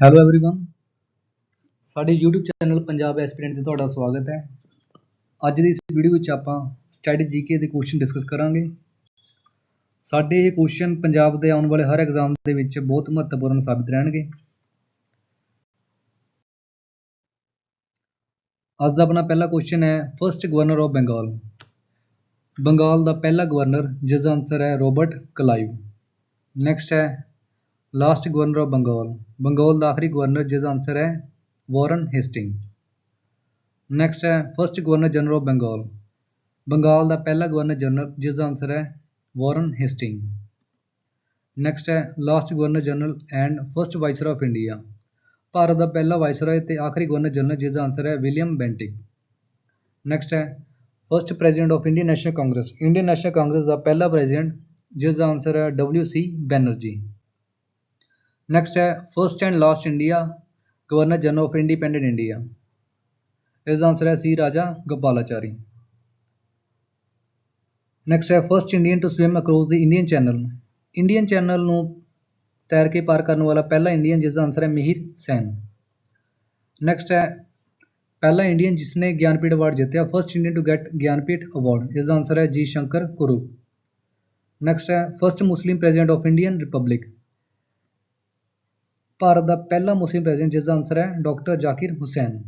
Hello everyone ਸਾਡੇ YouTube channel Punjab aspirant ਤੇ ਤੁਹਾਡਾ ਸਵਾਗਤ ਹੈ ਅੱਜ ਦੀ ਇਸ ਵੀਡੀਓ ਵਿੱਚ ਆਪਾਂ ਸਟੈਟਿਕ ਜੀਕੇ ਦੇ ਕੁਐਸਚਨ ਡਿਸਕਸ ਕਰਾਂਗੇ ਸਾਡੇ ਇਹ ਕੁਐਸਚਨ ਪੰਜਾਬ ਦੇ ਆਉਣ ਵਾਲੇ ਹਰ ਐਗਜ਼ਾਮ ਦੇ ਵਿੱਚ ਬਹੁਤ ਮਹੱਤਵਪੂਰਨ ਸਾਬਿਤ ਰਹਿਣਗੇ ਅੱਜ ਦਾ ਆਪਣਾ ਪਹਿਲਾ ਕੁਐਸਚਨ ਹੈ first governor of Bengal Bengal ਦਾ ਪਹਿਲਾ ਗਵਰਨਰ ਜਿਸ ਦਾ ਆਨਸਰ ਹੈ ਰੋਬਰਟ ਕਲਾਈਵ ਨੈਕਸਟ ਹੈ last governor of Bengal Bengal ਦਾ ਆਖਰੀ ਗਵਰਨਰ ਜਿਸਦਾ ਆਨਸਰ ਹੈ ਵਾਰਨ ਹੇਸਟਿੰਗ ਨੈਕਸਟ ਹੈ first governor general of Bengal Bengal ਦਾ ਪਹਿਲਾ ਗਵਰਨਰ ਜਨਰਲ ਜਿਸਦਾ ਆਨਸਰ ਹੈ ਵਾਰਨ ਹੇਸਟਿੰਗ ਨੈਕਸਟ ਹੈ last governor general and first viceroy of India Bharat ਦਾ ਪਹਿਲਾ viceroy ਤੇ ਆਖਰੀ ਗਵਰਨਰ ਜਨਰਲ ਜਿਸ ਦਾ ਆਨਸਰ ਹੈ ਵਿਲੀਅਮ ਬੈਂਟਿਕ ਨੈਕਸਟ ਹੈ first president of Indian national Congress Indian national Congress ਦਾ ਪਹਿਲਾ ਪ੍ਰੈਜ਼ੀਡੈਂਟ ਜਿਸ ਦਾ ਆਨਸਰ ਹੈ ਡਬਲਿਊ ਸੀ ਬੈਨਰਜੀ ਨੈਕਸਟ ਹੈ first and last India governor general of independent India ਇਸ ਦਾ ਆਨਸਰ ਹੈ ਸੀ ਰਾਜਾ ਗੋਪਾਲਾਚਾਰੀ ਨੈਕਸਟ ਹੈ first Indian to swim across the Indian channel Indian channel ਨੂੰ ਤੈਰ ਕੇ ਪਾਰ ਕਰਨ ਵਾਲਾ ਪਹਿਲਾ ਇੰਡੀਅਨ ਜਿਸ ਦਾ ਆਨਸਰ ਹੈ ਮਿਹਿਰ ਸੈਨ। ਨੈਕਸਟ ਹੈ, ਪਹਿਲਾ ਇੰਡੀਅਨ ਜਿਸ ਨੇ ਗਿਆਨਪੀਠ ਅਵਾਰਡ ਜਿੱਤਿਆ first Indian to get Jnanpith award ਇਸ ਦਾ ਆਨਸਰ ਹੈ ਜੀ ਸ਼ੰਕਰ ਕੁਰੂ ਨੈਕਸਟ ਹੈ first Muslim president of Indian republic Bharat ਦਾ ਪਹਿਲਾ ਮੁਸਲਿਮ ਪ੍ਰੈਜ਼ੀਡੈਂਟ ਜਿਸ ਦਾ ਆਨਸਰ ਹੈ ਡਾਕਟਰ ਜ਼ਾਕਿਰ ਹੁਸੈਨ।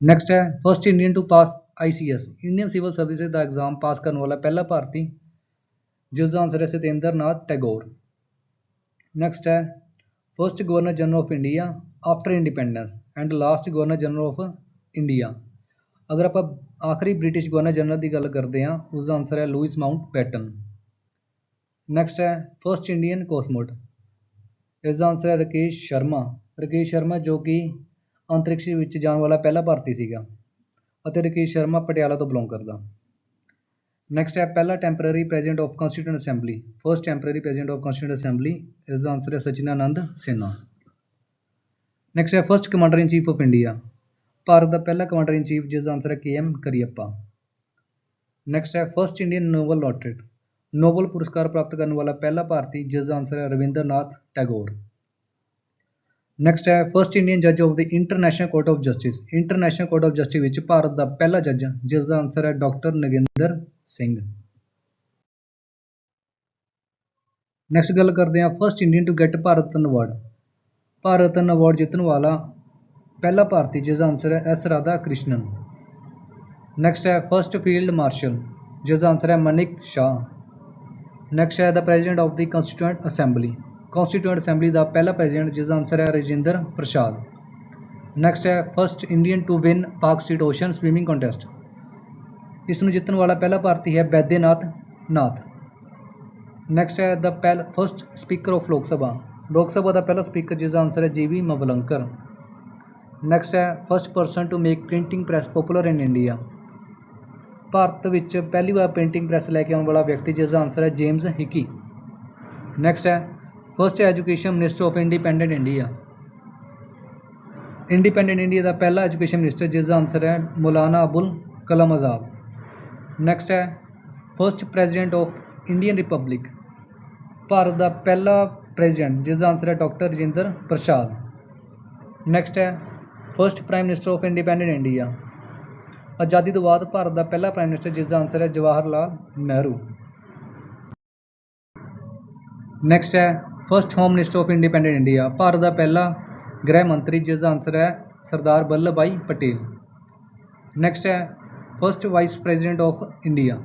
ਨੈਕਸਟ ਹੈ first Indian to pass ICS Indian civil services the exam pass ਕਰਨ ਵਾਲਾ ਪਹਿਲਾ ਭਾਰਤੀ ਜਿਸ ਦਾ ਆਨਸਰ ਹੈ ਸਤਿੰਦਰ ਨਾਥ ਟੈਗੋਰ। ਨੈਕਸਟ ਹੈ first governor general of India after independence and last governor general of India ਅਗਰ ਆਪਾਂ ਆਖਰੀ ਬ੍ਰਿਟਿਸ਼ ਗਵਰਨਰ ਜਨਰਲ ਦੀ ਗੱਲ ਕਰਦੇ ਹਾਂ ਉਸ ਦਾ ਆਨਸਰ ਹੈ ਲੂਇਸ ਮਾਊਂਟ ਬੈਟਨ ਨੈਕਸਟ ਹੈ ਫਰਸਟ ਇੰਡੀਅਨ ਕੋਸਮੋਟ ਇਸ ਆਨਸਰ ਹੈ ਰਕੇਸ਼ ਸ਼ਰਮਾ ਰਕੇਸ਼ ਸ਼ਰਮਾ ਜੋ ਕਿ ਅੰਤਰਿਕਸ਼ ਵਿੱਚ ਜਾਣ ਵਾਲਾ ਪਹਿਲਾ ਭਾਰਤੀ ਸੀਗਾ ਅਤੇ ਰਕੇਸ਼ ਸ਼ਰਮਾ ਪਟਿਆਲਾ ਤੋਂ ਬਿਲੋਂਗ ਕਰਦਾ। ਨੈਕਸਟ ਹੈ, ਪਹਿਲਾ temporary president of constituent assembly first temporary president of constituent assembly ਇਸ ਦਾ ਆਨਸਰ ਹੈ ਸਚਿਨਾਨੰਦ ਸਿਨਹਾ ਨੈਕਸਟ ਹੈ first commander in chief of India Bharat ਦਾ ਪਹਿਲਾ ਕਮਾਂਡਰ ਇਨ ਚੀਫ ਜਿਸ ਦਾ ਆਨਸਰ ਹੈ ਕੇ ਐਮ ਕਰੀਅੱਪਾ ਨੈਕਸਟ ਹੈ first Indian Nobel laureate Nobel ਪੁਰਸਕਾਰ ਪ੍ਰਾਪਤ ਕਰਨ ਵਾਲਾ ਪਹਿਲਾ ਭਾਰਤੀ ਜਿਸ ਦਾ ਆਨਸਰ ਹੈ ਰਵਿੰਦਰਨਾਥ ਟੈਗੋਰ। ਨੈਕਸਟ ਹੈ ਫਰਸਟ ਇੰਡੀਅਨ ਜੱਜ of the international court of justice international court of justice ਵਿੱਚ ਭਾਰਤ ਦਾ ਪਹਿਲਾ ਜੱਜ ਜਿਸ ਦਾ ਆਨਸਰ ਹੈ ਡਾਕਟਰ ਨਗਿੰਦਰ ਸਿੰਘ। ਨੈਕਸਟ ਗੱਲ ਕਰਦੇ ਹਾਂ first Indian to get Bharat Ratna award Bharat Ratna award ਜਿੱਤਣ ਵਾਲਾ ਪਹਿਲਾ ਭਾਰਤੀ ਜਿਸ ਦਾ ਆਨਸਰ ਹੈ ਐਸ ਰਾਧਾ ਕ੍ਰਿਸ਼ਨਨ ਨੈਕਸਟ ਹੈ ਫਰਸਟ ਫੀਲਡ ਮਾਰਸ਼ਲ ਜਿਸ ਦਾ ਆਨਸਰ ਹੈ ਮਨਿਕ ਸ਼ਾਹ। ਨੈਕਸਟ ਹੈ the president of the constituent assembly constituent assembly ਦਾ ਪਹਿਲਾ ਪ੍ਰੈਜ਼ੀਡੈਂਟ ਜਿਸ ਦਾ ਆਨਸਰ ਹੈ ਰਜਿੰਦਰ ਪ੍ਰਸਾਦ। ਨੈਕਸਟ ਹੈ first Indian to win Palk strait ocean swimming contest ਇਸ ਨੂੰ ਜਿੱਤਣ ਵਾਲਾ ਪਹਿਲਾ ਭਾਰਤੀ ਹੈ ਬੈਦਿਆਨਾਥ ਨਾਥ। ਨੈਕਸਟ ਹੈ ਦਾ ਪਹਿਲ first speaker of Lok Sabha. ਲੋਕ ਸਭਾ ਦਾ ਪਹਿਲਾ ਸਪੀਕਰ ਜਿਸ ਦਾ ਆਨਸਰ ਹੈ ਜੀਵੀ ਮਵਲੰਕਰ। ਨੈਕਸਟ ਹੈ first person to make printing press popular in India Bharat ਵਿੱਚ ਪਹਿਲੀ ਵਾਰ ਪ੍ਰਿੰਟਿੰਗ ਪ੍ਰੈਸ ਲੈ ਕੇ ਆਉਣ ਵਾਲਾ ਵਿਅਕਤੀ, ਜਿਸ ਦਾ ਆਨਸਰ ਹੈ ਜੇਮਸ ਹਿਕੀ ਨੈਕਸਟ ਹੈ first education minister of independent India independent India ਦਾ ਪਹਿਲਾ ਐਜੂਕੇਸ਼ਨ ਮਿਨਿਸਟਰ ਜਿਸ ਦਾ ਆਨਸਰ ਹੈ ਮੌਲਾਨਾ ਅਬੁਲ ਕਲਮ ਆਜ਼ਾਦ ਨੈਕਸਟ ਹੈ first president of Indian republic Bharat ਦਾ ਪਹਿਲਾ ਪ੍ਰੈਜ਼ੀਡੈਂਟ ਜਿਸ ਦਾ ਆਨਸਰ ਹੈ ਡਾਕਟਰ ਰਜਿੰਦਰ ਪ੍ਰਸਾਦ ਨੈਕਸਟ ਹੈ first prime minister of independent India ਆਜ਼ਾਦੀ ਤੋਂ ਬਾਅਦ ਭਾਰਤ ਦਾ ਪਹਿਲਾ ਪ੍ਰਾਈਮ ਮਿਨਿਸਟਰ ਜਿਸ ਦਾ ਆਨਸਰ ਹੈ ਜਵਾਹਰ ਲਾਲ ਨਹਿਰੂ। ਨੈਕਸਟ ਹੈ first home minister of independent India Bharat ਦਾ ਪਹਿਲਾ ਗ੍ਰਹਿ ਮੰਤਰੀ ਜਿਸ ਦਾ ਆਨਸਰ ਹੈ ਸਰਦਾਰ ਵੱਲਭ ਭਾਈ ਪਟੇਲ। ਨੈਕਸਟ ਹੈ first vice president of India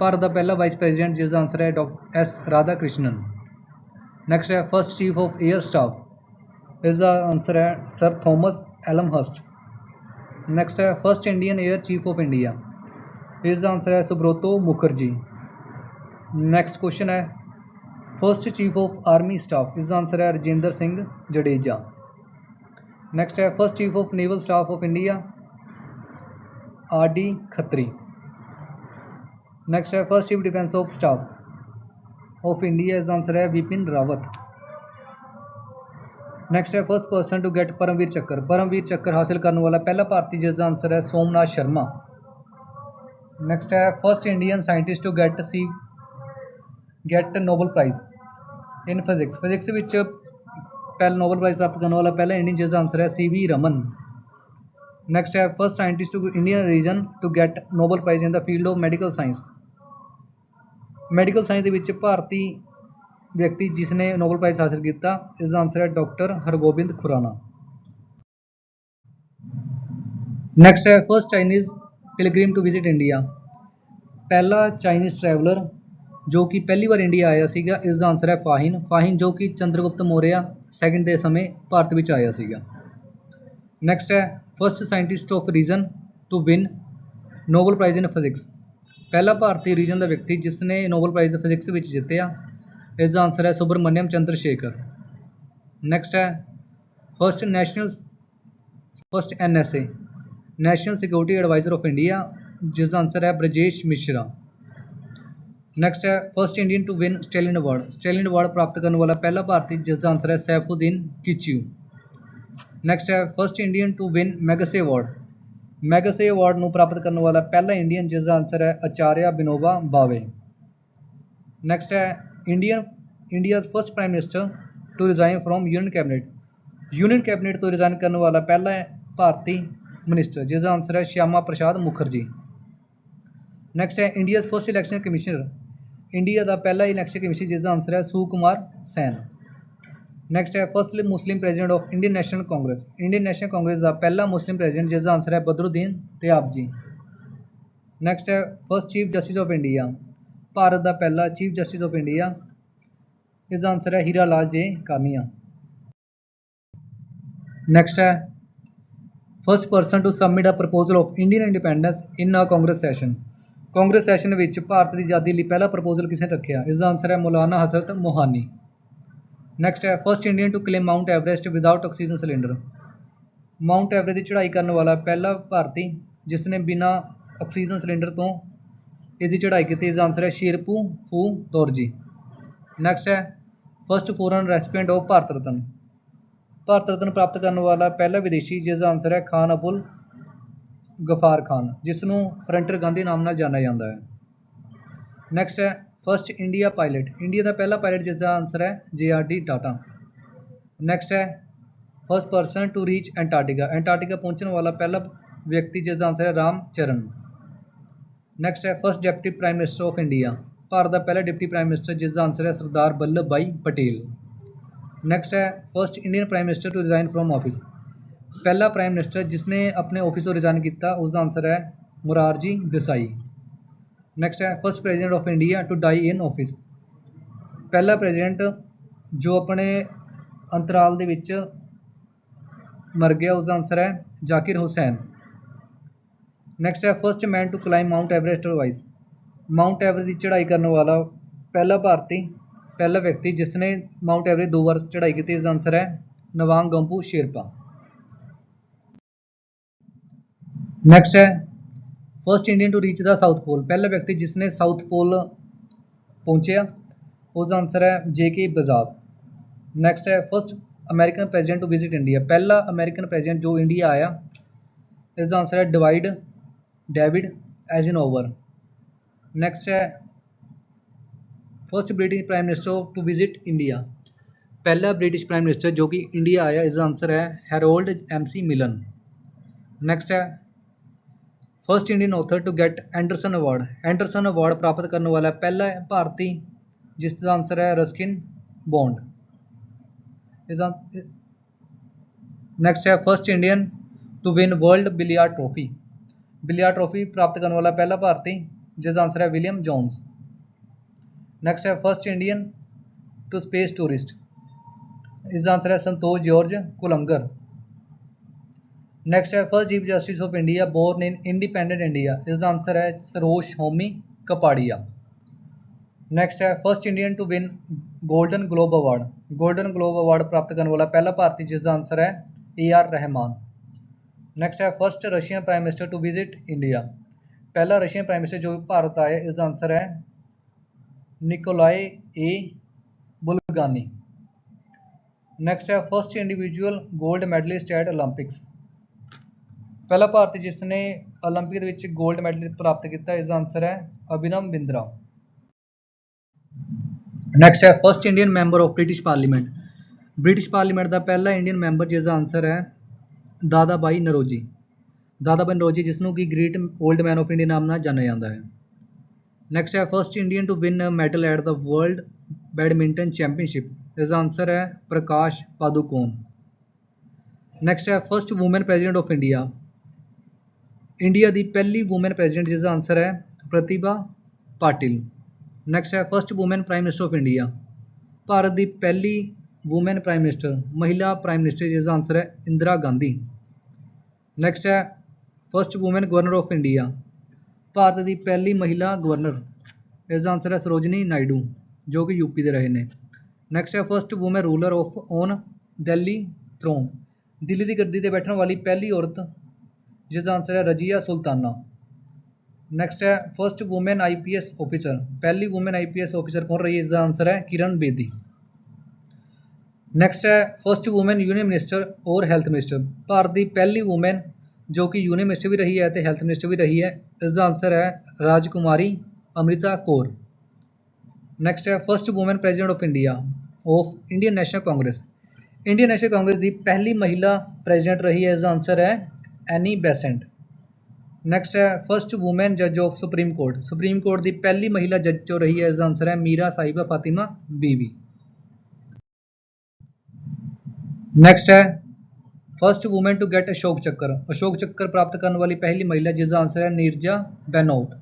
Bharat ਦਾ ਪਹਿਲਾ ਵਾਈਸ ਪ੍ਰੈਜ਼ੀਡੈਂਟ ਜਿਸ ਦਾ ਆਨਸਰ ਹੈ doctor S Radhakrishnan next ਹੈ first chief of air staff ਇਸ ਦਾ ਆਨਸਰ ਹੈ ਸਰ ਥੋਮਸ ਐਲਮਹਸਟ। ਨੈਕਸਟ ਹੈ first Indian air chief of India ਇਸ ਦਾ ਆਨਸਰ ਹੈ ਸੁਬ੍ਰਤੋ ਮੁਖਰਜੀ ਨੈਕਸਟ ਕੁਐਸਚਨ ਹੈ first chief of army staff ਇਸ ਦਾ ਆਨਸਰ ਹੈ ਰਜਿੰਦਰ ਸਿੰਘ ਜਡੇਜਾ ਨੈਕਸਟ ਹੈ first chief of naval staff of India R D Khatri next ਹੈ first chief defence of staff of India ਇਸ ਦਾ ਨੈਕਸਟ ਹੈ first person to get Paramvir Chakra. Paramvir Chakra ਹਾਸਿਲ ਕਰਨ ਵਾਲਾ ਪਹਿਲਾ ਭਾਰਤੀ, ਜਿਸ ਦਾ ਆਨਸਰ ਹੈ ਸੋਮਨਾਥ ਸ਼ਰਮਾ। ਨੈਕਸਟ ਹੈ first Indian scientist to get C get Nobel prize in physics physics ਵਿੱਚ ਪਹਿਲਾ ਨੋਬਲ ਪ੍ਰਾਈਜ਼ ਪ੍ਰਾਪਤ ਕਰਨ ਵਾਲਾ ਪਹਿਲਾ ਇੰਡੀਅਨ ਜਿਸ ਦਾ ਆਨਸਰ ਹੈ ਸੀ ਵੀ ਰਮਨ। ਨੈਕਸਟ ਹੈ first scientist to Indian origin to get Nobel prize in the field of medical science medical science ਦੇ ਵਿੱਚ ਭਾਰਤੀ ਵਿਅਕਤੀ ਜਿਸ ਨੇ ਨੋਬਲ ਪ੍ਰਾਈਜ਼ ਹਾਸਲ ਕੀਤਾ ਇਸ ਦਾ ਆਨਸਰ ਹੈ ਡਾਕਟਰ ਹਰਗੋਬਿੰਦ ਖੁਰਾਨਾ। ਨੈਕਸਟ ਹੈ first Chinese pilgrim to visit India ਪਹਿਲਾ ਚਾਈਨੀਜ਼ ਟਰੈਵਲਰ ਜੋ ਕਿ ਪਹਿਲੀ ਵਾਰ ਇੰਡੀਆ ਆਇਆ ਸੀਗਾ ਇਸ ਦਾ ਆਨਸਰ ਹੈ ਫਾਹਿਨ। ਫਾਹਿਨ ਜੋ ਕਿ ਚੰਦਰਗੁਪਤ ਮੌਰਿਆ ਸੈਕਿੰਡ ਦੇ ਸਮੇਂ ਭਾਰਤ ਵਿੱਚ ਆਇਆ ਸੀਗਾ। ਨੈਕਸਟ ਹੈ first scientist of origin to win Nobel prize in physics ਪਹਿਲਾ ਭਾਰਤੀ ਰੀਜਨ ਦਾ ਵਿਅਕਤੀ ਜਿਸ ਨੇ ਨੋਬਲ ਪ੍ਰਾਈਜ਼ ਫਿਜ਼ਿਕਸ ਵਿੱਚ ਜਿੱਤਿਆ ਇਸ ਦਾ ਆਨਸਰ ਹੈ ਸੁਬਰਮਨਿਅਮ ਚੰਦਰ ਸ਼ੇਖਰ ਨੈਕਸਟ ਹੈ first national first NSA national security adviser of India ਜਿਸ ਦਾ ਆਨਸਰ ਹੈ ਬ੍ਰਜੇਸ਼ ਮਿਸ਼ਰਾ ਨੈਕਸਟ ਹੈ first Indian to win Stalin award Stalin award ਪ੍ਰਾਪਤ ਕਰਨ ਵਾਲਾ ਪਹਿਲਾ ਭਾਰਤੀ ਜਿਸ ਦਾ ਆਨਸਰ ਹੈ ਸੈਫੂਦੀਨ ਕਿਚਿਊ ਨੈਕਸਟ ਹੈ first Indian to win Magsaysay award Magsaysay award ਨੂੰ ਪ੍ਰਾਪਤ ਕਰਨ ਵਾਲਾ ਪਹਿਲਾ ਇੰਡੀਅਨ ਜਿਸ ਦਾ ਆਨਸਰ ਹੈ ਅਚਾਰਿਆ ਬਿਨੋਬਾ ਭਾਵੇ ਨੈਕਸਟ ਹੈ Indian India's first prime minister to resign from union cabinet union cabinet ਤੋਂ ਰਿਜ਼ਾਈਨ ਕਰਨ ਵਾਲਾ ਪਹਿਲਾ ਭਾਰਤੀ ਮਿਨਿਸਟਰ ਜਿਸ ਦਾ ਆਨਸਰ ਹੈ ਸ਼ਿਆਮਾ ਪ੍ਰਸਾਦ ਮੁਖਰਜੀ। ਨੈਕਸਟ ਹੈ India's first election commissioner India ਦਾ ਪਹਿਲਾ ਇਲੈਕਸ਼ਨ ਕਮਿਸ਼ਨਰ ਜਿਸ ਦਾ ਆਨਸਰ ਹੈ ਸੁਕੁਮਾਰ ਸੈਨ। ਨੈਕਸਟ ਹੈ first Muslim president of Indian national Congress Indian national Congress ਦਾ ਪਹਿਲਾ ਮੁਸਲਿਮ ਪ੍ਰੈਜ਼ੀਡੈਂਟ ਜਿਸ ਦਾ ਆਨਸਰ ਹੈ ਬਦਰੁਦੀਨ ਤਿਆਬ ਜੀ। ਨੈਕਸਟ ਹੈ first chief justice of India Bharat ਦਾ ਪਹਿਲਾ ਚੀਫ ਜਸਟਿਸ ਆਫ ਇੰਡੀਆ ਇਸ ਦਾ ਆਨਸਰ ਹੈ ਹੀਰਾ ਲਾਲ ਜੇ ਕਾਮੀਆ ਨੈਕਸਟ ਹੈ। First person to submit a proposal of Indian independence in a Congress session Congress session ਵਿੱਚ ਭਾਰਤ ਦੀ ਆਜ਼ਾਦੀ ਲਈ ਪਹਿਲਾ ਪ੍ਰਪੋਜ਼ਲ ਕਿਸਨੇ ਰੱਖਿਆ? ਇਸ ਦਾ ਆਨਸਰ ਹੈ ਮੌਲਾਨਾ ਹਜ਼ਰਤ ਮੋਹਾਨੀ। ਨੈਕਸਟ ਹੈ। First Indian to climb Mount Everest without oxygen cylinder Mount Everest ਦੀ ਚੜ੍ਹਾਈ ਕਰਨ ਵਾਲਾ ਪਹਿਲਾ ਭਾਰਤੀ ਜਿਸ ਨੇ ਬਿਨਾਂ ਆਕਸੀਜਨ ਸਿਲੰਡਰ ਤੋਂ ਇਸ ਦੀ ਚੜ੍ਹਾਈ ਕੀਤੀ। ਇਸ ਦਾ ਆਨਸਰ ਹੈ ਸ਼ੇਰਪੂ ਫੂ ਤੋਰਜੀ ਨੈਕਸਟ ਹੈ first foreign recipient of Bharat Ratna. Bharat Ratna ਪ੍ਰਾਪਤ ਕਰਨ ਵਾਲਾ ਪਹਿਲਾ ਵਿਦੇਸ਼ੀ, ਜਿਸ ਦਾ ਆਨਸਰ ਹੈ ਖਾਨ ਅਬੁਲ ਗਫਾਰ ਖਾਨ ਜਿਸ ਨੂੰ ਫਰੰਟਰ ਗਾਂਧੀ ਨਾਮ ਨਾਲ ਜਾਣਿਆ ਜਾਂਦਾ ਹੈ। ਨੈਕਸਟ ਹੈ ਫਰਸਟ ਇੰਡੀਆ ਪਾਇਲਟ ਇੰਡੀਆ ਦਾ ਪਹਿਲਾ ਪਾਇਲਟ ਜਿਸ ਦਾ ਆਨਸਰ ਹੈ J R D Tata next ਹੈ first person to reach Antarctica Antarctica ਪਹੁੰਚਣ ਵਾਲਾ ਪਹਿਲਾ ਵਿਅਕਤੀ ਜਿਸ ਦਾ ਆਨਸਰ ਹੈ ਰਾਮ ਚਰਨ। ਨੈਕਸਟ ਹੈ first deputy prime minister of India Bharat ਦਾ ਪਹਿਲਾ ਡਿਪਟੀ ਪ੍ਰਾਈਮ ਮਿਨਿਸਟਰ ਜਿਸ ਦਾ ਆਨਸਰ ਹੈ ਸਰਦਾਰ ਵੱਲਭ ਭਾਈ ਪਟੇਲ। ਨੈਕਸਟ ਹੈ first Indian prime minister to resign from office ਪਹਿਲਾ ਪ੍ਰਾਈਮ ਮਿਨਿਸਟਰ ਜਿਸ ਨੇ ਆਪਣੇ ਆਫਿਸ ਤੋਂ ਰਿਜ਼ਾਈਨ ਕੀਤਾ ਉਸ ਦਾ ਆਨਸਰ ਹੈ ਮੁਰਾਰਜੀ ਦੇਸਾਈ। ਨੈਕਸਟ ਹੈ first president of India to die in office ਪਹਿਲਾ ਪ੍ਰੈਜ਼ੀਡੈਂਟ ਜੋ ਆਪਣੇ ਅੰਤਰਾਲ ਦੇ ਵਿੱਚ ਮਰ ਗਿਆ ਉਸ ਦਾ ਆਨਸਰ ਹੈ ਜ਼ਾਕਿਰ ਹੁਸੈਨ। ਨੈਕਸਟ ਹੈ first man to climb Mount Everest twice Mount Everest ਦੀ ਚੜ੍ਹਾਈ ਕਰਨ ਵਾਲਾ ਪਹਿਲਾ ਭਾਰਤੀ, ਪਹਿਲਾ ਵਿਅਕਤੀ ਜਿਸ ਨੇ ਮਾਊਂਟ ਐਵਰੈਸਟ ਦੋ ਵਾਰ ਚੜ੍ਹਾਈ ਕੀਤੀ, ਇਸ ਦਾ ਆਨਸਰ ਹੈ ਨਵਾਂਗ ਗੰਪੂ ਸ਼ੇਰਪਾ। ਨੈਕਸਟ ਹੈ first Indian to reach the South Pole ਪਹਿਲਾ ਵਿਅਕਤੀ ਜਿਸ ਨੇ ਸਾਊਥ ਪੋਲ ਪਹੁੰਚਿਆ, ਉਸ ਦਾ ਆਨਸਰ ਹੈ ਜੇ ਕੇ ਬਜਾਜ ਨੈਕਸਟ ਹੈ first American president to visit India ਪਹਿਲਾ ਅਮਰੀਕਨ ਪ੍ਰੈਜ਼ੀਡੈਂਟ ਜੋ ਇੰਡੀਆ ਆਇਆ, ਇਸ ਦਾ ਆਨਸਰ ਹੈ ਡਿਵਾਈਡ ਡੇਵਿਡ ਐਜਨੋਵਰ ਨੈਕਸਟ ਹੈ first British prime minister to visit India ਪਹਿਲਾ ਬ੍ਰਿਟਿਸ਼ ਪ੍ਰਾਈਮ ਮਿਨਿਸਟਰ ਜੋ ਕਿ ਇੰਡੀਆ ਆਇਆ ਇਸ ਦਾ ਆਨਸਰ ਹੈ ਹੈਰੋਲਡ ਐਮਸੀ ਮਿਲਨ ਨੈਕਸਟ ਹੈ first Indian author to get Andersen award Andersen award ਪ੍ਰਾਪਤ ਕਰਨ ਵਾਲਾ ਪਹਿਲਾ ਭਾਰਤੀ ਜਿਸ ਦਾ ਆਨਸਰ ਹੈ ਰਸਕਿਨ ਬੌਂਡ ਇਸ ਦਾ ਨੈਕਸਟ ਹੈ first Indian to win world billiard trophy billiard trophy ਪ੍ਰਾਪਤ ਕਰਨ ਵਾਲਾ ਪਹਿਲਾ ਭਾਰਤੀ ਜਿਸ ਦਾ ਆਨਸਰ ਹੈ ਵਿਲੀਅਮ ਜੋਨਸ ਨੈਕਸਟ ਹੈ first Indian to space tourist ਇਸ ਦਾ ਆਨਸਰ ਹੈ ਸੰਤੋਸ਼ ਜਾਰਜ ਕੁਲੰਗਰ ਨੈਕਸਟ ਹੈ first chief justice of India born in independent India ਇਸ ਦਾ ਆਨਸਰ ਹੈ ਸਰੋਸ਼ ਹੋਮੀ ਕਪਾੜੀਆ ਨੈਕਸਟ ਹੈ first Indian to win golden globe award golden globe award ਪ੍ਰਾਪਤ ਕਰਨ ਵਾਲਾ ਪਹਿਲਾ ਨੈਕਸਟ ਹੈ first Russian prime minister to visit India ਪਹਿਲਾ ਰਸ਼ੀਅਨ ਪ੍ਰਾਈਮ ਮਿਨਿਸਟਰ ਜੋ ਭਾਰਤ ਆਏ ਇਸ ਦਾ ਆਨਸਰ ਹੈ ਨਿਕੋਲਾਈ ਏ ਬੁਲਗਾਨੀ ਨੈਕਸਟ ਹੈ ਫਸਟ ਇੰਡੀਵਿਜੂਅਲ 골ਡ ਮੈਡਲਿਸਟ ਐਟ 올림픽ਸ ਪਹਿਲਾ ਭਾਰਤੀ ਜਿਸ ਨੇ 올림픽 ਦੇ ਵਿੱਚ 골ਡ ਮੈਡਲ ਪ੍ਰਾਪਤ ਕੀਤਾ ਇਸ ਦਾ ਆਨਸਰ ਹੈ ਅਭਿਨਮ ਬਿੰਦਰਾ ਨੈਕਸਟ ਹੈ first Indian member of British parliament British parliament ਦਾ ਪਹਿਲਾ ਇੰਡੀਅਨ ਮੈਂਬਰ ਜਿਸ ਦਾ ਆਨਸਰ ਹੈ ਦਾਦਾ ਬਾਈ ਨਰੋਜੀ। ਦਾਦਾ ਬਾਈ ਨਰੋਜੀ ਜਿਸ ਨੂੰ ਕਿ great old man of India ਨਾਮ ਨਾਲ ਜਾਣਿਆ ਜਾਂਦਾ ਹੈ। ਨੈਕਸਟ ਹੈ first Indian to win medal at the world badminton championship ਇਸਦਾ ਆਨਸਰ ਹੈ ਪ੍ਰਕਾਸ਼ ਪਾਦੂਕੋਨ ਨੈਕਸਟ ਹੈ first woman president of India India ਦੀ ਪਹਿਲੀ ਔਮਨ ਪ੍ਰੈਜ਼ੀਡੈਂਟ ਜਿਸ ਦਾ ਆਨਸਰ ਹੈ ਪ੍ਰਤਿਭਾ ਪਾਟਿਲ ਨੈਕਸਟ ਹੈ first woman prime minister of India Bharat ਦੀ ਪਹਿਲੀ ਔਮਨ ਪ੍ਰਾਈਮ ਮਿਨਿਸਟਰ ਮਹਿਲਾ ਪ੍ਰਾਈਮ ਮਿਨਿਸਟਰ ਜਿਸ ਦਾ ਆਨਸਰ ਹੈ ਇੰਦਰਾ ਗਾਂਧੀ ਨੈਕਸਟ ਹੈ first woman governor of India Bharat ਦੀ ਪਹਿਲੀ ਮਹਿਲਾ ਗਵਰਨਰ ਇਸ ਦਾ ਆਨਸਰ ਹੈ ਸਰੋਜਨੀ ਨਾਇਡੂ, ਜੋ ਕਿ ਯੂਪੀ ਦੇ ਰਹੇ ਨੇ। ਨੈਕਸਟ ਹੈ first woman ruler of on Delhi throne Delhi ਦੀ ਗੱਦੀ ਤੇ ਬੈਠਣ ਵਾਲੀ ਪਹਿਲੀ ਔਰਤ, ਜਿਸ ਦਾ ਆਨਸਰ ਹੈ ਰਜੀਆ ਸੁਲਤਾਨਾ। ਨੈਕਸਟ ਹੈ ਫਰਸਟ ਔਮਨ ਆਈਪੀਐਸ ਆਫੀਸਰ ਪਹਿਲੀ ਔਮਨ ਆਈਪੀਐਸ ਆਫੀਸਰ ਕੌਣ ਰਹੀ ਹੈ? ਇਸ ਦਾ ਆਨਸਰ ਹੈ ਕਿਰਨ ਬੇਦੀ। ਨੈਕਸਟ ਹੈ ਫਰਸਟ ਔਮਨ ਯੂਨੀਅਨ ਮਿਨਿਸਟਰ ਔਰ ਹੈਲਥ ਮਿਨਿਸਟਰ ਭਾਰਤ ਦੀ ਪਹਿਲੀ ਔਮਨ ਜੋ ਕਿ ਯੂਨੀਅਨ ਮਿਨਿਸਟਰ ਵੀ ਰਹੀ ਹੈ ਤੇ ਹੈਲਥ ਮਿਨਿਸਟਰ ਵੀ ਰਹੀ ਹੈ, ਇਸ ਦਾ ਆਨਸਰ ਹੈ ਰਾਜਕੁਮਾਰੀ ਅਮ੍ਰਿਤਾ ਕੌਰ। ਨੈਕਸਟ ਹੈ first woman president of India of Indian National Congress Indian National Congress ਦੀ ਪਹਿਲੀ ਮਹਿਲਾ ਪ੍ਰੈਜ਼ੀਡੈਂਟ ਰਹੀ ਹੈ, ਇਸ ਦਾ ਆਨਸਰ ਹੈ ਐਨੀ ਬੈਸੈਂਟ ਨੈਕਸਟ ਹੈ ਫਰਸਟ ਔਮਨ ਜੱਜ of supreme court supreme court ਦੀ ਪਹਿਲੀ ਮਹਿਲਾ ਜੱਜ ਜੋ ਰਹੀ ਹੈ, ਇਸ ਦਾ ਆਨਸਰ ਹੈ ਮੀਰਾ ਸਾਹਿਬਾ ਫਾਤਿਮਾ ਬੀਵੀ। ਨੈਕਸਟ ਹੈ first woman to get Ashok Chakra Ashok Chakra ਪ੍ਰਾਪਤ ਕਰਨ ਵਾਲੀ ਪਹਿਲੀ ਮਹਿਲਾ ਜਿਸ ਦਾ ਆਨਸਰ ਹੈ ਨੀਰਜਾ ਬੈਨੋਤ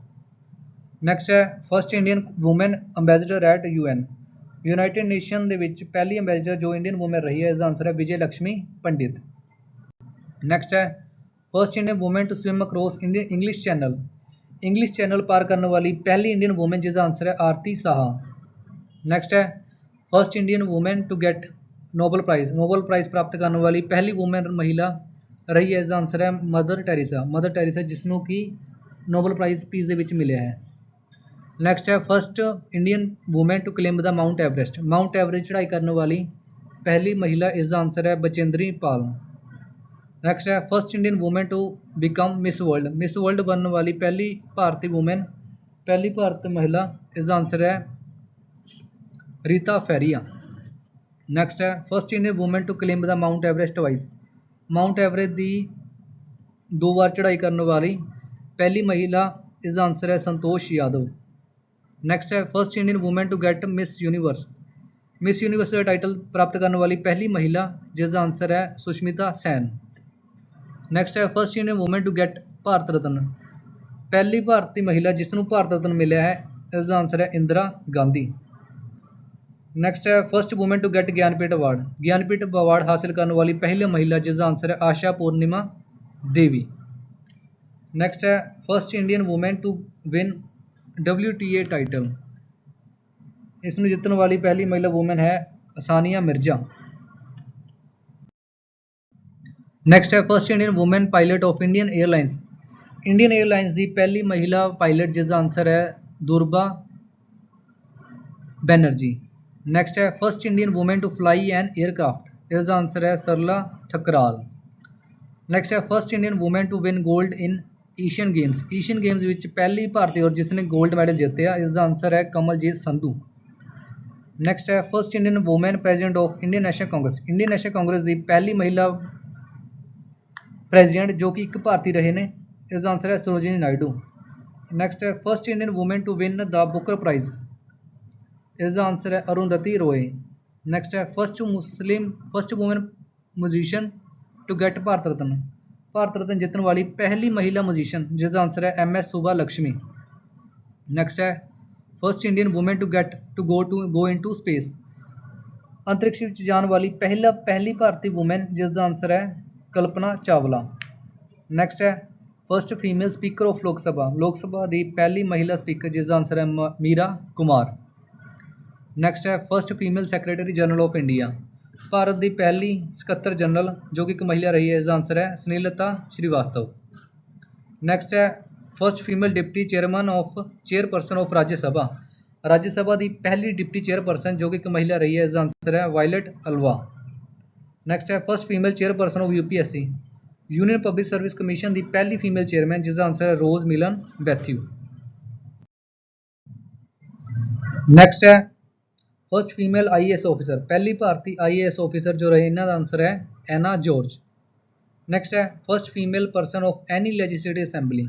ਨੈਕਸਟ ਹੈ first Indian woman ambassador at UN United Nation ਦੇ ਵਿੱਚ ਪਹਿਲੀ ਅੰਬੈਸਡਰ ਜੋ ਇੰਡੀਅਨ ਔਮਨ ਰਹੀ ਹੈ ਇਸ ਦਾ ਆਨਸਰ ਹੈ ਵਿਜੇ ਲక్ష్ਮੀ ਪੰਡਿਤ ਨੈਕਸਟ ਹੈ first Indian woman to swim across Indian English channel English channel ਪਾਰ ਕਰਨ ਵਾਲੀ ਪਹਿਲੀ ਇੰਡੀਅਨ ਔਮਨ ਜਿਸ ਦਾ ਆਨਸਰ ਹੈ ਆਰਤੀ ਸਾਹਾ ਨੈਕਸਟ ਹੈ first Indian woman to get Nobel prize Nobel prize ਪ੍ਰਾਪਤ ਕਰਨ ਵਾਲੀ ਪਹਿਲੀ ਔਮਨ ਮਹਿਲਾ ਰਹੀ ਹੈ, ਇਸ ਦਾ ਆਨਸਰ ਹੈ ਮਦਰ ਟੈਰੀਸਾ ਮਦਰ ਟੈਰੀਸਾ ਜਿਸ ਨੂੰ ਕਿ ਨੋਬਲ ਪ੍ਰਾਈਜ਼ ਪੀਸ ਦੇ ਵਿੱਚ ਮਿਲਿਆ ਹੈ। ਨੈਕਸਟ ਹੈ first Indian woman to climb the Mount Everest Mount Everest ਚੜ੍ਹਾਈ ਕਰਨ ਵਾਲੀ ਪਹਿਲੀ ਮਹਿਲਾ, ਇਸ ਦਾ ਆਨਸਰ ਹੈ ਬਚਿੰਦਰੀ ਪਾਲ ਨੈਕਸਟ ਹੈ first Indian woman to become Miss World Miss World ਬਣਨ ਵਾਲੀ ਪਹਿਲੀ ਭਾਰਤੀ ਔਮਨ ਪਹਿਲੀ ਭਾਰਤ ਮਹਿਲਾ, ਇਸ ਦਾ ਆਨਸਰ ਹੈ ਰੀਤਾ ਫੈਰੀਆ ਨੈਕਸਟ ਹੈ first Indian woman to climb the Mount Everest twice Mount Everest ਦੀ ਦੋ ਵਾਰ ਚੜ੍ਹਾਈ ਕਰਨ ਵਾਲੀ ਪਹਿਲੀ ਮਹਿਲਾ, ਇਸ ਦਾ ਆਨਸਰ ਹੈ ਸੰਤੋਸ਼ ਯਾਦਵ। ਨੈਕਸਟ ਹੈ first Indian woman to get Miss Universe Miss Universe the title ਪ੍ਰਾਪਤ ਕਰਨ ਵਾਲੀ ਪਹਿਲੀ ਮਹਿਲਾ, ਜਿਸ ਦਾ ਆਨਸਰ ਹੈ ਸੁਸ਼ਮਿਤਾ ਸੈਨ। ਨੈਕਸਟ ਹੈ first Indian woman to get Bharat Ratna. ਪਹਿਲੀ ਭਾਰਤੀ ਮਹਿਲਾ ਜਿਸ ਨੂੰ ਭਾਰਤ ਰਤਨ ਮਿਲਿਆ ਹੈ, ਇਸ ਦਾ ਆਨਸਰ ਹੈ ਇੰਦਰਾ ਗਾਂਧੀ। ਨੈਕਸਟ ਹੈ first woman to get Gyanpith award Gyanpith award ਹਾਸਲ ਕਰਨ ਵਾਲੀ ਪਹਿਲੀ ਮਹਿਲਾ ਜਿਸ ਦਾ ਆਨਸਰ ਹੈ ਆਸ਼ਾ ਪੂਰਨਿਮਾ ਦੇਵੀ। ਨੈਕਸਟ ਹੈ first Indian woman to win WTA title ਇਸ ਨੂੰ ਜਿੱਤਣ ਵਾਲੀ ਪਹਿਲੀ ਮਹਿਲਾ ਔਮਨ ਹੈ ਅਸਾਨੀਆ ਮਿਰਜ਼ਾ। ਨੈਕਸਟ ਹੈ first Indian woman pilot of Indian Airlines Indian Airlines ਦੀ ਪਹਿਲੀ ਮਹਿਲਾ ਪਾਇਲਟ ਜਿਸ ਦਾ ਆਨਸਰ ਹੈ ਦੁਰਬਾ ਬੈਨਰਜੀ। ਨੈਕਸਟ ਹੈ है Indian Indian to fly fly an ਇਸ ਦਾ आंसर ਹੈ ਸਰਲਾ ਠਕਰਾਲ ਨੈਕਸਟ ਹੈ first Indian woman to win 골ਡ in Asian games Asian games ਵਿੱਚ ਪਹਿਲੀ ਭਾਰਤੀ ਔਰ ਜਿਸ ਨੇ 골ਡ ਮੈਡਲ ਜਿੱਤਿਆ ਇਸ ਦਾ ਆਨਸਰ ਹੈ ਕਮਲਜੀਤ ਸੰਧੂ। ਨੈਕਸਟ ਹੈ first Indian woman president of Indian National Congress Indian National Congress ਦੀ ਪਹਿਲੀ ਮਹਿਲਾ ਪ੍ਰੈਜ਼ੀਡੈਂਟ ਜੋ ਕਿ ਇੱਕ ਭਾਰਤੀ ਰਹੇ ਨੇ ਇਸ ਦਾ ਆਨਸਰ ਹੈ ਸਰੋਜਨੀ ਨਾਇਡੂ ਨੈਕਸਟ ਹੈ first Indian woman to win the Booker prize ਇਸ ਦਾ ਆਨਸਰ ਹੈ ਅਰੁੰਧਤੀ ਰੋਏ ਨੈਕਸਟ ਹੈ first Muslim first woman musician to get Bharat Ratna Bharat Ratna ਜਿੱਤਣ ਵਾਲੀ ਪਹਿਲੀ ਮਹਿਲਾ ਮਿਊਜ਼ੀਸ਼ੀਅਨ ਜਿਸ ਦਾ ਆਨਸਰ ਹੈ ਐਮ ਐਸ ਸੁਭਾ ਲక్ష్ਮੀ ਨੈਕਸਟ ਹੈ first Indian woman to get to go to go into space ਅੰਤਰਿਕਸ਼ ਵਿੱਚ ਜਾਣ ਵਾਲੀ ਪਹਿਲਾ ਪਹਿਲੀ ਭਾਰਤੀ ਔਮਨ ਜਿਸ ਦਾ ਆਨਸਰ ਹੈ ਕਲਪਨਾ ਚਾਵਲਾ ਨੈਕਸਟ ਹੈ first female speaker of Lok Sabha Lok ਸਭਾ ਦੀ ਪਹਿਲੀ ਮਹਿਲਾ ਸਪੀਕਰ ਜਿਸ ਦਾ ਆਨਸਰ ਹੈ ਮੀਰਾ ਕੁਮਾਰ ਨੈਕਸਟ ਹੈ first female secretary general of India Bharat ਦੀ ਪਹਿਲੀ ਸਕੱਤਰ ਜਨਰਲ ਜੋ ਕਿ ਇੱਕ ਮਹਿਲਾ ਰਹੀ ਹੈ, ਇਸ ਦਾ ਆਨਸਰ ਹੈ ਸੁਨੀਲਤਾ ਸ਼੍ਰੀਵਾਸਤਵ। ਨੈਕਸਟ ਹੈ first female deputy chairman of chairperson of Rajya Sabha Rajya Sabha ਦੀ ਪਹਿਲੀ ਡਿਪਟੀ ਚੇਅਰਪਰਸਨ ਜੋ ਕਿ ਇੱਕ ਮਹਿਲਾ ਰਹੀ ਹੈ, ਇਸ ਦਾ ਆਨਸਰ ਹੈ ਵਾਇਲਟ ਅਲਵਾ ਨੈਕਸਟ ਹੈ first female chairperson of UPSC union public service commission ਦੀ ਪਹਿਲੀ ਫੀਮੇਲ ਚੇਅਰਮੈਨ ਜਿਸ ਦਾ ਆਨਸਰ ਹੈ ਰੋਜ਼ ਮਿਲਨ ਬੈਥਿਊ ਨੈਕਸਟ ਹੈ ਫਰਸਟ ਫੀਮੇਲ ਆਈਏਐਸ ਆਫੀਸਰ ਪਹਿਲੀ ਭਾਰਤੀ ਆਈਏਐਸ ਆਫੀਸਰ ਜੋ ਰਹੇ, ਇਹਨਾਂ ਦਾ ਆਨਸਰ ਹੈ ਐਨਾ ਜੋਰਜ। ਨੈਕਸਟ ਹੈ first female person of any legislative assembly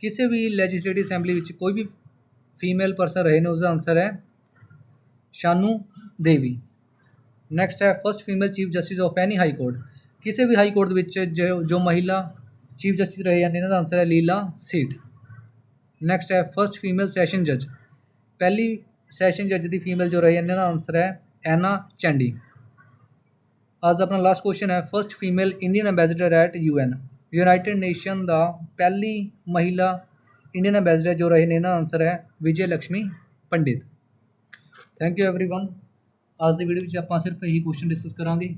ਕਿਸੇ ਵੀ ਲੈਜਿਸਲੇਟਿਵ ਅਸੈਂਬਲੀ ਵਿੱਚ ਕੋਈ ਵੀ ਫੀਮੇਲ ਪਰਸਨ ਰਹੇ ਨੇ, ਉਸਦਾ ਆਨਸਰ ਹੈ ਸ਼ਾਨੂ ਦੇਵੀ। ਨੈਕਸਟ ਹੈ first female chief justice of any high court ਕਿਸੇ ਵੀ ਹਾਈ ਕੋਰਟ ਦੇ ਵਿੱਚ ਜੋ ਜੋ ਮਹਿਲਾ ਚੀਫ ਜਸਟਿਸ ਰਹੇ ਹਨ, ਇਹਨਾਂ ਦਾ ਆਨਸਰ ਹੈ ਲੀਲਾ ਸੀਟ ਨੈਕਸਟ ਹੈ ਫਰਸਟ ਫੀਮੇਲ ਸੈਸ਼ਨ ਜੱਜ ਪਹਿਲੀ ਸੈਸ਼ਨ ਜੱਜ ਦੀ ਫੀਮੇਲ ਜੋ ਰਹੀ ਇਹਨਾਂ ਦਾ ਆਨਸਰ ਹੈ ਐਨਾ ਚੈਂਡੀ। ਅੱਜ ਦਾ ਆਪਣਾ ਲਾਸਟ ਕੁਐਸਚਨ ਹੈ first female Indian ambassador at UN United Nation ਦਾ ਪਹਿਲੀ ਮਹਿਲਾ ਇੰਡੀਅਨ ਐਮਬੈਸਡਰ ਜੋ ਰਹੇ ਨੇ ਇਹਨਾਂ ਦਾ ਆਨਸਰ ਹੈ Vijaya Lakshmi Pandit. Thank you everyone ਅੱਜ ਦੀ ਵੀਡੀਓ ਵਿੱਚ ਆਪਾਂ ਸਿਰਫ ਇਹੀ ਕੁਐਸਚਨ ਡਿਸਕਸ ਕਰਾਂਗੇ।